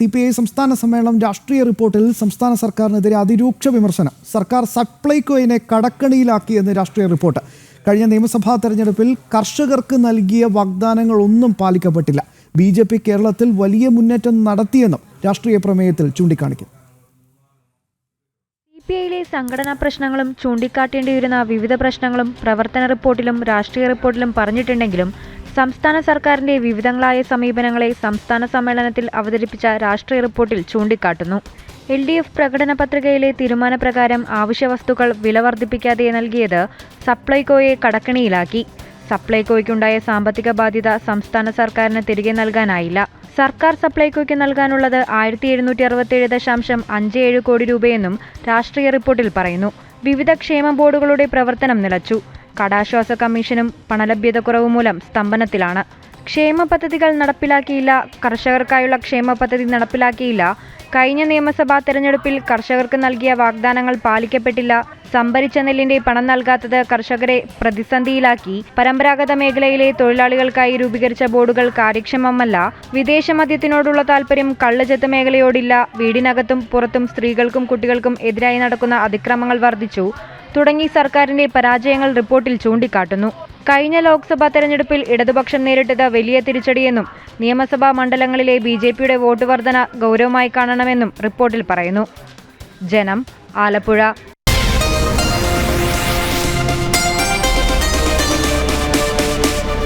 C P I സംസ്ഥാന സമ്മേളനം രാഷ്ട്രീയ റിപ്പോർട്ടിൽ സംസ്ഥാന സർക്കാരിനെതിരെ അതിരൂക്ഷ വിമർശനം. സർക്കാർ സപ്ലൈകോയിനെ കടക്കണിയിലാക്കിയെന്ന് രാഷ്ട്രീയ റിപ്പോർട്ട്. കഴിഞ്ഞ നിയമസഭാ തെരഞ്ഞെടുപ്പിൽ കർഷകർക്ക് നൽകിയ വാഗ്ദാനങ്ങളൊന്നും പാലിക്കപ്പെട്ടില്ല. ബി ജെ പി കേരളത്തിൽ വലിയ മുന്നേറ്റം നടത്തിയെന്നും രാഷ്ട്രീയ പ്രമേയത്തിൽ ചൂണ്ടിക്കാണിക്കുന്നു. സി പി ഐയിലെ സംഘടനാ പ്രശ്നങ്ങളും ചൂണ്ടിക്കാട്ടേണ്ടിയിരുന്ന വിവിധ പ്രശ്നങ്ങളും പ്രവർത്തന റിപ്പോർട്ടിലും രാഷ്ട്രീയ റിപ്പോർട്ടിലും പറഞ്ഞിട്ടുണ്ടെങ്കിലും സംസ്ഥാന സർക്കാരിന്റെ വിവിധങ്ങളായ സമീപനങ്ങളെ സംസ്ഥാന സമ്മേളനത്തിൽ അവതരിപ്പിച്ച രാഷ്ട്രീയ റിപ്പോർട്ടിൽ ചൂണ്ടിക്കാട്ടുന്നു. എൽ ഡി എഫ് പ്രകടന പത്രികയിലെ തീരുമാനപ്രകാരം ആവശ്യ വസ്തുക്കൾ വില വർദ്ധിപ്പിക്കാതെ നൽകിയത് സപ്ലൈകോയെ കടക്കണിയിലാക്കി. സപ്ലൈകോയ്ക്കുണ്ടായ സാമ്പത്തിക ബാധ്യത സംസ്ഥാന സർക്കാരിന് തിരികെ നൽകാനായില്ല. സർക്കാർ സപ്ലൈകോയ്ക്ക് നൽകാനുള്ളത് ആയിരത്തി എഴുന്നൂറ്റി അറുപത്തേഴ് ദശാംശം അഞ്ച് ഏഴ് കോടി രൂപയെന്നും രാഷ്ട്രീയ റിപ്പോർട്ടിൽ പറയുന്നു. വിവിധ ക്ഷേമ ബോർഡുകളുടെ പ്രവർത്തനം നിലച്ചു. കടാശ്വാസ കമ്മീഷനും പണലഭ്യത കുറവ് മൂലം സ്തംഭനത്തിലാണ്. ക്ഷേമ പദ്ധതികൾ നടപ്പിലാക്കിയില്ല. കർഷകർക്കായുള്ള ക്ഷേമ പദ്ധതി നടപ്പിലാക്കിയില്ല. കഴിഞ്ഞ നിയമസഭാ തെരഞ്ഞെടുപ്പിൽ കർഷകർക്ക് നൽകിയ വാഗ്ദാനങ്ങൾ പാലിക്കപ്പെട്ടില്ല. സംഭരിച്ച നെല്ലിന്റെ പണം നൽകാത്തത് കർഷകരെ പ്രതിസന്ധിയിലാക്കി. പരമ്പരാഗത മേഖലയിലെ തൊഴിലാളികൾക്കായി രൂപീകരിച്ച ബോർഡുകൾ കാര്യക്ഷമമല്ല. വിദേശ മദ്യത്തിനോടുള്ള താൽപ്പര്യം കള്ളുചെത്ത് മേഖലയോടില്ല. വീടിനകത്തും പുറത്തും സ്ത്രീകൾക്കും കുട്ടികൾക്കും എതിരായി നടക്കുന്ന അതിക്രമങ്ങൾ വർദ്ധിച്ചു. തുടങ്ങി സർക്കാരിന്റെ പരാജയങ്ങൾ റിപ്പോർട്ടിൽ ചൂണ്ടിക്കാട്ടുന്നു. കഴിഞ്ഞ ലോക്സഭാ തെരഞ്ഞെടുപ്പിൽ ഇടതുപക്ഷം നേരിട്ടത് വലിയ തിരിച്ചടിയെന്നും നിയമസഭാ മണ്ഡലങ്ങളിലെ ബി ജെ പിയുടെ വോട്ട് വർധന ഗൗരവമായി കാണണമെന്നും റിപ്പോർട്ടിൽ പറയുന്നു. ജനം ആലപ്പുഴ.